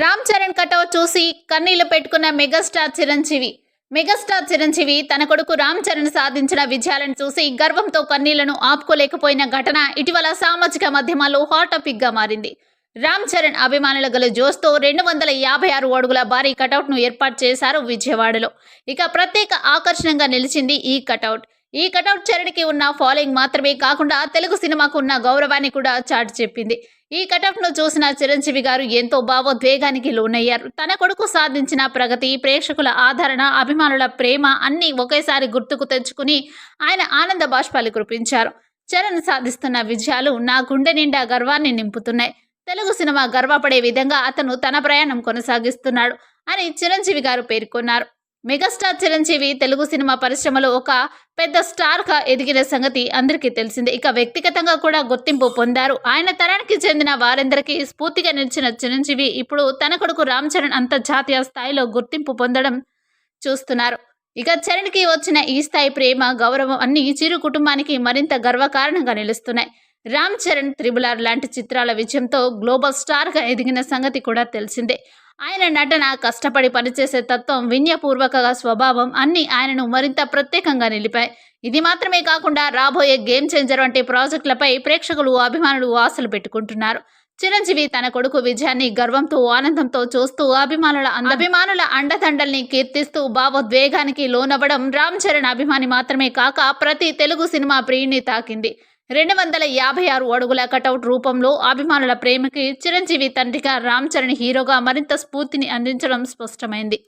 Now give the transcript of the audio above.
Ram Charan cutout చూసి కన్నీళ్ళు పెట్టుకున్న మెగాస్టార్ చిరంజీవి. మెగాస్టార్ చిరంజీవి తన కొడుకు రామ్ చరణ్ సాధించిన విజయాలను చూసి గర్వంతో కన్నీళ్ళను ఆపుకోలేకపోయిన ఘటన ఇటీవల సామాజిక మాధ్యమాల్లో హాట్ టాపిక్గా మారింది. రామ్ చరణ్ అభిమానుల గల జోస్తో రెండు వందల యాభై ఆరు అడుగుల భారీ కటౌట్ను ఏర్పాటు చేశారు విజయవాడలో. ఇక ప్రత్యేక ఆకర్షణగా నిలిచింది ఈ కటౌట్. ఈ కటౌట్ చరణ్కి ఉన్న ఫాలోయింగ్ మాత్రమే కాకుండా తెలుగు సినిమాకు ఉన్న గౌరవాన్ని కూడా చాటి చెప్పింది. ఈ కటౌట్ను చూసిన చిరంజీవి గారు ఎంతో భావోద్వేగానికి లోనయ్యారు. తన కొడుకు సాధించిన ప్రగతి ప్రేక్షకుల ఆదరణ అభిమానుల ప్రేమ అన్నీ ఒకేసారి గుర్తుకు తెచ్చుకుని ఆయన ఆనంద బాష్పాలు కురిపించారు. చరణ్ సాధిస్తున్న విజయాలు నా గుండె నిండా గర్వాన్ని నింపుతున్నాయి. తెలుగు సినిమా గర్వపడే విధంగా అతను తన ప్రయాణం కొనసాగిస్తున్నాడు అని చిరంజీవి గారు పేర్కొన్నారు. మెగాస్టార్ చిరంజీవి తెలుగు సినిమా పరిశ్రమలో ఒక పెద్ద స్టార్గా ఎదిగిన సంగతి అందరికీ తెలిసిందే. ఇక వ్యక్తిగతంగా కూడా గుర్తింపు పొందారు. ఆయన తరానికి చెందిన వారందరికీ స్ఫూర్తిగా నిలిచిన చిరంజీవి ఇప్పుడు తన కొడుకు రామ్ చరణ్ అంతర్జాతీయ స్థాయిలో గుర్తింపు పొందడం చూస్తున్నారు. ఇక చరణ్కి వచ్చిన ఈ స్థాయి ప్రేమ గౌరవం అన్ని చిరు కుటుంబానికి మరింత గర్వకారణంగా నిలుస్తున్నాయి. రామ్ చరణ్ త్రిబులార్ లాంటి చిత్రాల విజయంతో గ్లోబల్ స్టార్గా ఎదిగిన సంగతి కూడా తెలిసిందే. ఆయన నటన కష్టపడి పనిచేసే తత్వం విన్యపూర్వక స్వభావం అన్నీ ఆయనను మరింత ప్రత్యేకంగా నిలిపాయి. ఇది మాత్రమే కాకుండా రాబోయే గేమ్ చేంజర్ వంటి ప్రాజెక్టులపై ప్రేక్షకులు అభిమానులు ఆశలు పెట్టుకుంటున్నారు. చిరంజీవి తన కొడుకు విజయాన్ని గర్వంతో ఆనందంతో చూస్తూ అభిమానుల అంద- అభిమానుల అండదండల్ని కీర్తిస్తూ భావోద్వేగానికి లోనవ్వడం రామ్ చరణ్ అభిమాని మాత్రమే కాక ప్రతి తెలుగు సినిమా ప్రియుని తాకింది. రెండు వందల యాభై ఆరు అడుగుల కటౌట్ రూపంలో అభిమానుల ప్రేమకి చిరంజీవి తండ్రిగా రామ్ చరణ్ హీరోగా మరింత స్ఫూర్తిని అందించడం స్పష్టమైంది.